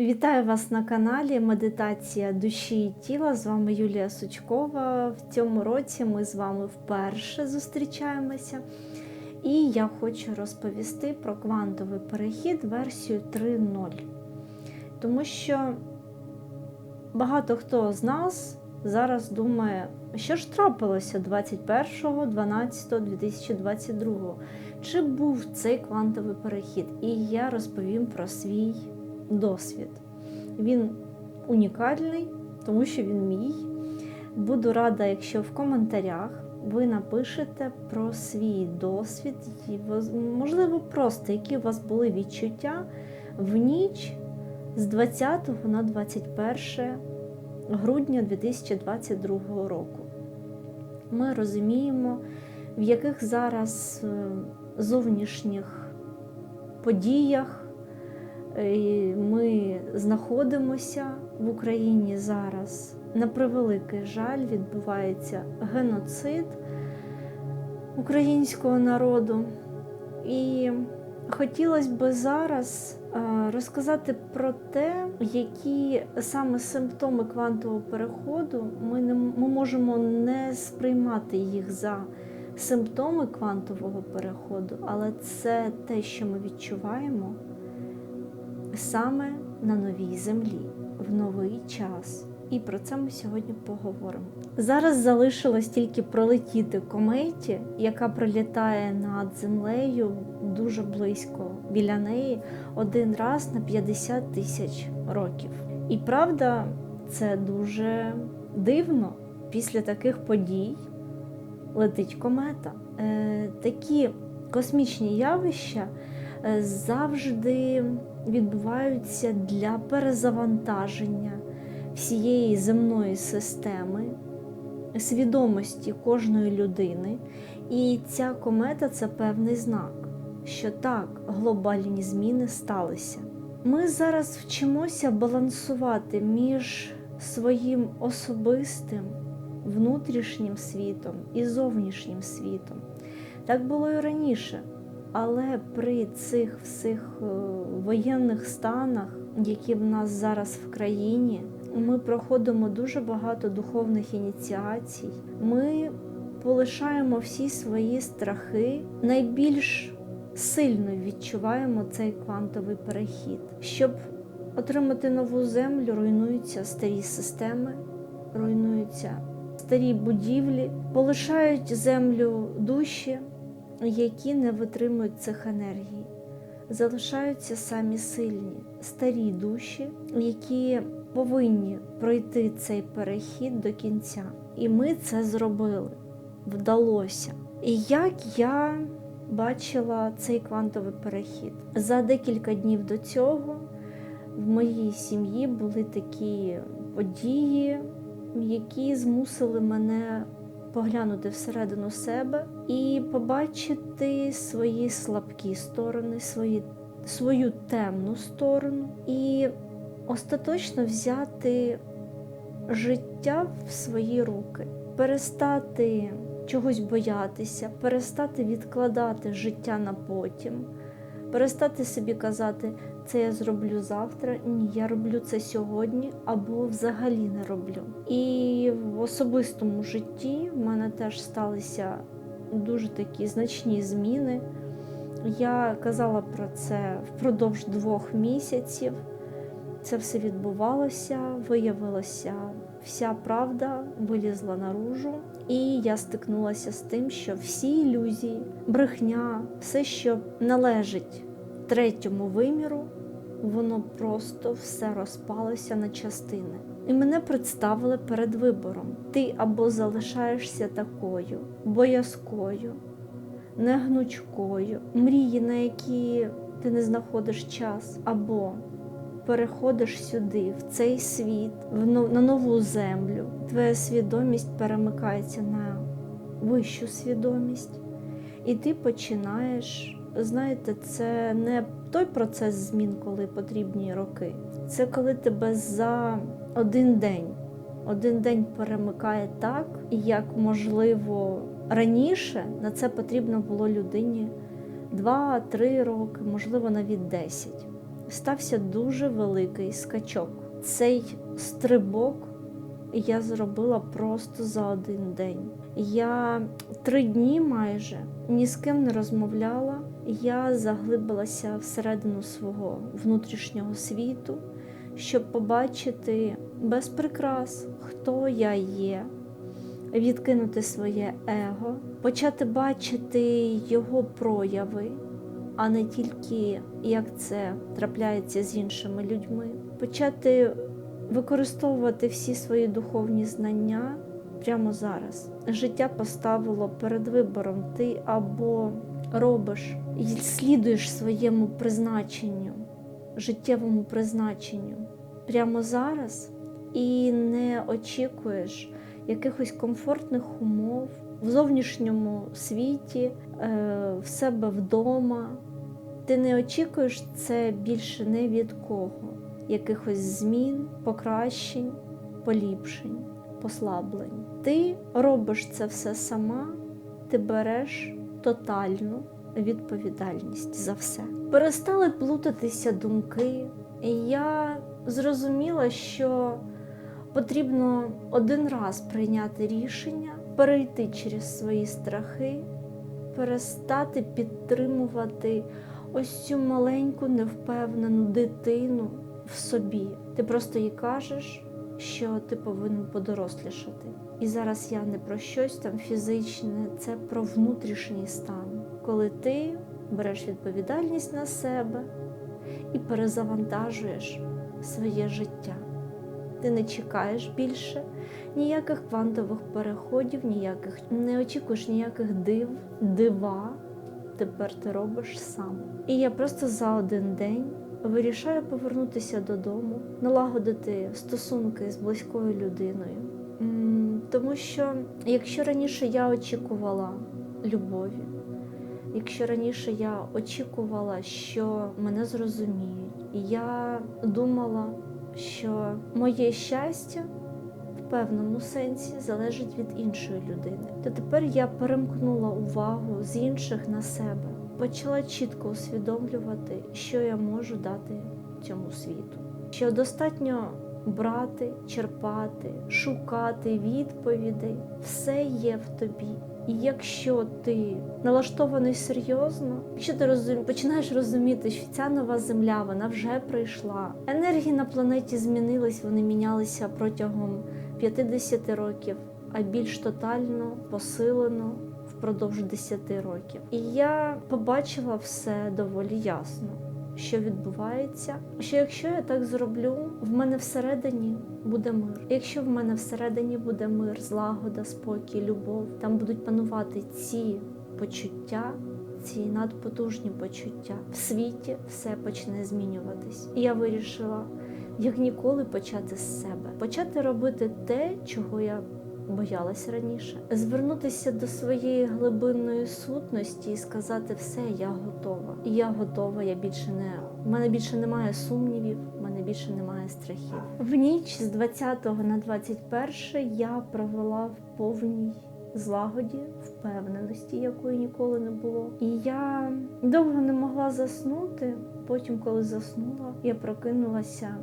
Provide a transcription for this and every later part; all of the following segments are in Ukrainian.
Вітаю вас на каналі Медитація душі і тіла. З вами Юлія Сучкова. В цьому році ми з вами вперше зустрічаємося. І я хочу розповісти про квантовий перехід версію 3.0. Тому що багато хто з нас зараз думає, що ж трапилося 21.12.2022. Чи був цей квантовий перехід? І я розповім про свій досвід. Він унікальний, тому що він мій. Буду рада, якщо в коментарях ви напишете про свій досвід, можливо, просто які у вас були відчуття в ніч з 20 на 21 грудня 2022 року. Ми розуміємо, в яких зараз е, зовнішніх подіях ми знаходимося в Україні зараз. На превеликий жаль, відбувається геноцид українського народу. І хотілося б зараз розказати про те, які саме симптоми квантового переходу ми, не, ми можемо не сприймати їх за симптоми квантового переходу, але це те, що ми відчуваємо саме на новій землі в новий час. І про це ми сьогодні поговоримо. Зараз залишилось тільки пролетіти кометі, яка пролітає над землею дуже близько біля неї один раз на 50 тисяч років. І правда, це дуже дивно. Після таких подій летить комета. Е, Такі космічні явища завжди відбуваються для перезавантаження всієї земної системи, свідомості кожної людини. І ця комета це певний знак, що так, глобальні зміни сталися. Ми зараз вчимося балансувати між своїм особистим внутрішнім світом і зовнішнім світом. Так було і раніше. Але при цих всіх е, воєнних станах, які в нас зараз в країні, ми проходимо дуже багато духовних ініціацій. Ми полишаємо всі свої страхи, найбільш сильно відчуваємо цей квантовий перехід. Щоб отримати нову землю, руйнуються старі системи, руйнуються старі будівлі, полишають землю душі які не витримують цих енергій. Залишаються самі сильні, старі душі, які повинні пройти цей перехід до кінця. І ми це зробили, вдалося. І як я бачила цей квантовий перехід, за декілька днів до цього в моїй сім'ї були такі події, які змусили мене поглянути всередину себе і побачити свої слабкі сторони, свої, свою темну сторону, і остаточно взяти життя в свої руки, перестати чогось боятися, перестати відкладати життя на потім. Перестати собі казати, це я зроблю завтра, ні, я роблю це сьогодні або взагалі не роблю. І в особистому житті в мене теж сталися дуже такі значні зміни. Я казала про це впродовж двох місяців. Це все відбувалося, виявилося, вся правда вилізла наружу, і я стикнулася з тим, що всі ілюзії, брехня, все, що належить третьому виміру, воно просто все розпалося на частини. І мене представили перед вибором: ти або залишаєшся такою, боязкою, негнучкою, мрії, на які ти не знаходиш час, або переходиш сюди, в цей світ, на нову землю. Твоя свідомість перемикається на вищу свідомість, і ти починаєш знаєте, це не той процес змін, коли потрібні роки. Це коли тебе за один день, один день перемикає так, як можливо раніше на це потрібно було людині 2-3 роки, можливо, навіть 10. Стався дуже великий скачок. Цей стрибок я зробила просто за один день. Я три дні майже ні з ким не розмовляла. Я заглибилася всередину свого внутрішнього світу, щоб побачити без прикрас, хто я є, відкинути своє его, почати бачити його прояви, а не тільки як це трапляється з іншими людьми, почати використовувати всі свої духовні знання прямо зараз. Життя поставило перед вибором ти або робиш і слідуєш своєму призначенню, життєвому призначенню прямо зараз і не очікуєш якихось комфортних умов в зовнішньому світі, е, в себе вдома. Ти не очікуєш це більше не від кого, якихось змін, покращень, поліпшень, послаблень. Ти робиш це все сама, ти береш тотальну відповідальність за все. Перестали плутатися думки, і я зрозуміла, що потрібно один раз прийняти рішення, перейти через свої страхи, перестати підтримувати ось цю маленьку невпевнену дитину в собі. Ти просто їй кажеш, що ти повинен подорослішати. І зараз я не про щось там фізичне, це про внутрішній стан, коли ти береш відповідальність на себе і перезавантажуєш своє життя. Ти не чекаєш більше ніяких квантових переходів, ніяких не очікуєш ніяких див, дива. Тепер ти робиш сам. І я просто за один день вирішаю повернутися додому, налагодити стосунки з близькою людиною. Тому що якщо раніше я очікувала любові, якщо раніше я очікувала, що мене зрозуміють, я думала, що моє щастя певному сенсі залежить від іншої людини, то тепер я перемкнула увагу з інших на себе, почала чітко усвідомлювати, що я можу дати цьому світу, що достатньо брати, черпати, шукати відповідей, все є в тобі. І якщо ти налаштований серйозно, якщо ти розум... починаєш розуміти, що ця нова земля вона вже прийшла, енергії на планеті змінились, вони мінялися протягом 50 років, а більш тотально посилено впродовж 10 років. І я побачила все доволі ясно. Що відбувається, що якщо я так зроблю, в мене всередині буде мир. Якщо в мене всередині буде мир, злагода, спокій, любов, там будуть панувати ці почуття, ці надпотужні почуття. В світі все почне змінюватись. І я вирішила, як ніколи, почати з себе, почати робити те, чого я боялась раніше, звернутися до своєї глибинної сутності і сказати все, я готова. Я готова, я більше не в мене більше немає сумнівів, в мене більше немає страхів. В ніч з 20 на 21 я провела в повній злагоді, впевненості, якої ніколи не було. І я довго не могла заснути. Потім, коли заснула, я прокинулася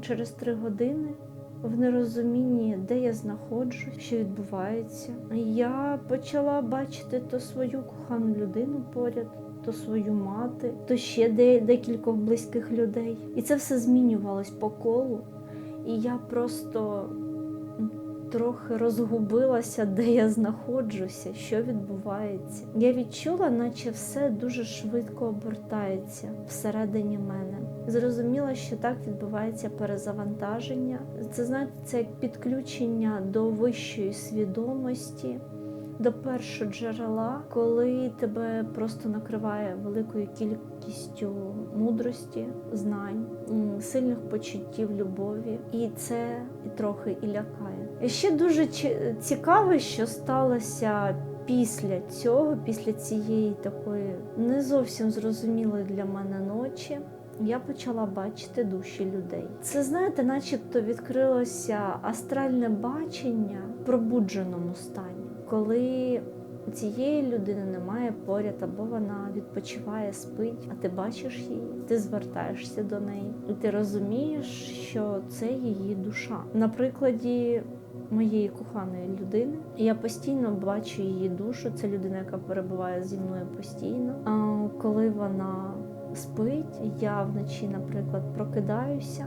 через три години в нерозумінні, де я знаходжусь, що відбувається. Я почала бачити то свою кохану людину поряд, то свою мати, то ще декількох близьких людей. І це все змінювалось по колу. І я просто трохи розгубилася, де я знаходжуся, що відбувається. Я відчула, наче все дуже швидко обертається всередині мене. Зрозуміла, що так відбувається перезавантаження. Це знаєте, це як підключення до вищої свідомості, до першого джерела, коли тебе просто накриває великою кількістю мудрості, знань, сильних почуттів любові, і це трохи і лякає. І ще дуже цікаве, що сталося. Після цього, після цієї такої не зовсім зрозумілої для мене ночі, я почала бачити душі людей. Це знаєте, начебто відкрилося астральне бачення в пробудженому стані, коли цієї людини немає поряд, або вона відпочиває, спить, а ти бачиш її, ти звертаєшся до неї, і ти розумієш, що це її душа. На прикладі моєї коханої людини. Я постійно бачу її душу. Це людина, яка перебуває зі мною постійно. А коли вона спить, я вночі, наприклад, прокидаюся.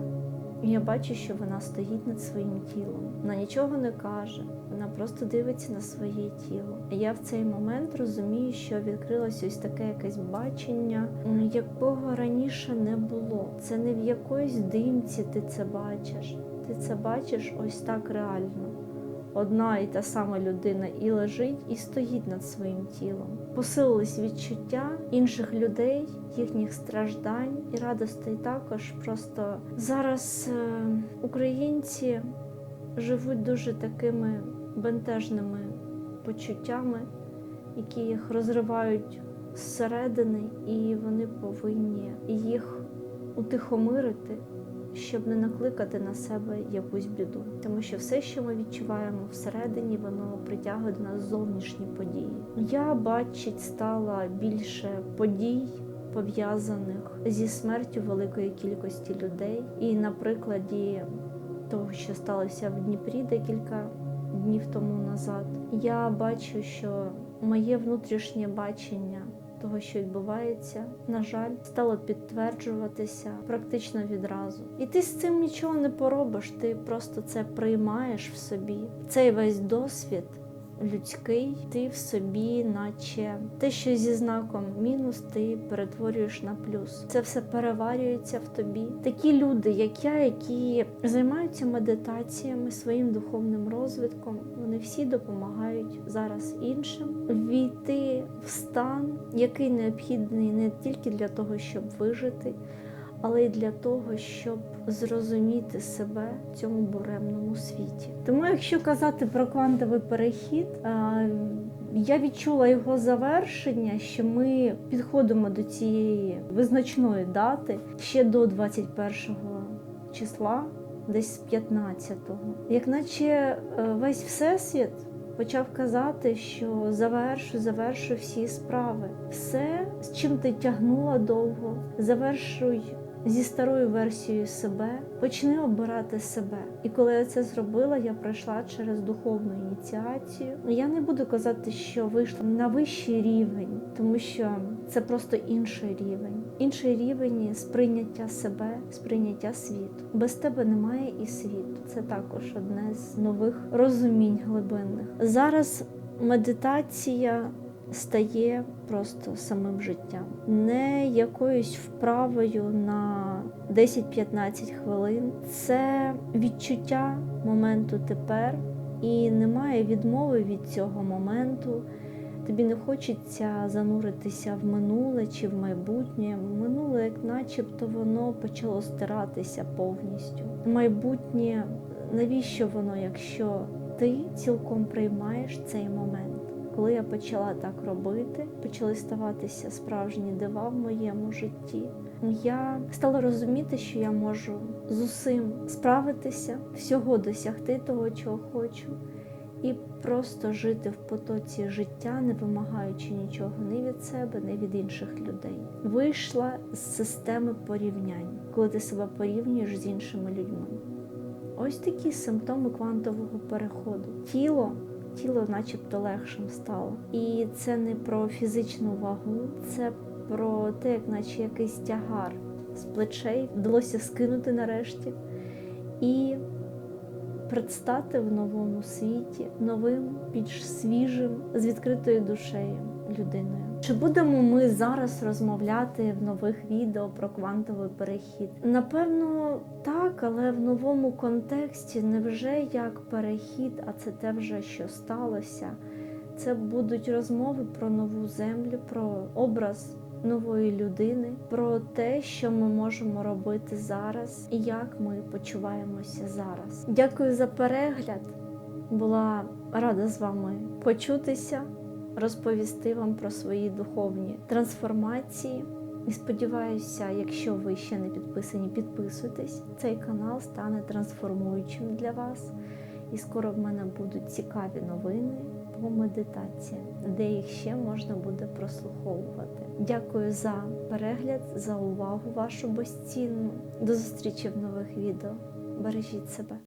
І я бачу, що вона стоїть над своїм тілом. Вона нічого не каже, вона просто дивиться на своє тіло. Я в цей момент розумію, що відкрилось ось таке якесь бачення, якого раніше не було. Це не в якоїсь димці ти це бачиш. Ти це бачиш ось так реально. Одна і та сама людина і лежить, і стоїть над своїм тілом. Посилились відчуття інших людей, їхніх страждань і радостей також. Просто зараз е, українці живуть дуже такими бентежними почуттями, які їх розривають зсередини, і вони повинні їх утихомирити щоб не накликати на себе якусь біду. Тому що все, що ми відчуваємо всередині, воно притягує до нас зовнішні події. Я бачить стала більше подій. Пов'язаних зі смертю великої кількості людей, і на прикладі того, що сталося в Дніпрі декілька днів тому назад, я бачу, що моє внутрішнє бачення того, що відбувається, на жаль, стало підтверджуватися практично відразу. І ти з цим нічого не поробиш, ти просто це приймаєш в собі. Цей весь досвід. Людський, ти в собі, наче те, що зі знаком мінус, ти перетворюєш на плюс. Це все переварюється в тобі. Такі люди, як я, які займаються медитаціями, своїм духовним розвитком, вони всі допомагають зараз іншим війти в стан, який необхідний не тільки для того, щоб вижити, але й для того, щоб зрозуміти себе в цьому буремному світі. Тому, якщо казати про квантовий перехід, я відчула його завершення, що ми підходимо до цієї визначної дати ще до 21 числа, десь з 15-го. Як наче е, весь всесвіт. Почав казати, що завершу, завершу всі справи. Все, з чим ти тягнула довго, завершуй зі старою версією себе, почни обирати себе. І коли я це зробила, я пройшла через духовну ініціацію. Я не буду казати, що вийшла на вищий рівень, тому що це просто інший рівень, інший рівень сприйняття себе, сприйняття світу. Без тебе немає і світу. Це також одне з нових розумінь глибинних. Зараз медитація стає просто самим життям, не якоюсь вправою на 10-15 хвилин. Це відчуття моменту тепер, і немає відмови від цього моменту. Тобі не хочеться зануритися в минуле чи в майбутнє. Минуле, як начебто, воно почало стиратися повністю. Майбутнє, навіщо воно, якщо ти цілком приймаєш цей момент? Коли я почала так робити, почали ставатися справжні дива в моєму житті. Я стала розуміти, що я можу з усім справитися, всього досягти того, чого хочу, і просто жити в потоці життя, не вимагаючи нічого ні від себе, ні від інших людей. Вийшла з системи порівнянь, коли ти себе порівнюєш з іншими людьми. Ось такі симптоми квантового переходу. Тіло тіло начебто легшим стало. І це не про фізичну вагу, це про те, як наче якийсь тягар з плечей вдалося скинути нарешті і предстати в новому світі, новим, більш свіжим, з відкритою душею людиною. Чи будемо ми зараз розмовляти в нових відео про квантовий перехід? Напевно, так, але в новому контексті не вже як перехід, а це те вже, що сталося. Це будуть розмови про нову землю, про образ нової людини, про те, що ми можемо робити зараз і як ми почуваємося зараз. Дякую за перегляд. Була рада з вами почутися розповісти вам про свої духовні трансформації. І сподіваюся, якщо ви ще не підписані, підписуйтесь. Цей канал стане трансформуючим для вас. І скоро в мене будуть цікаві новини або медитація, де їх ще можна буде прослуховувати. Дякую за перегляд, за увагу вашу безцінну. До зустрічі в нових відео. Бережіть себе.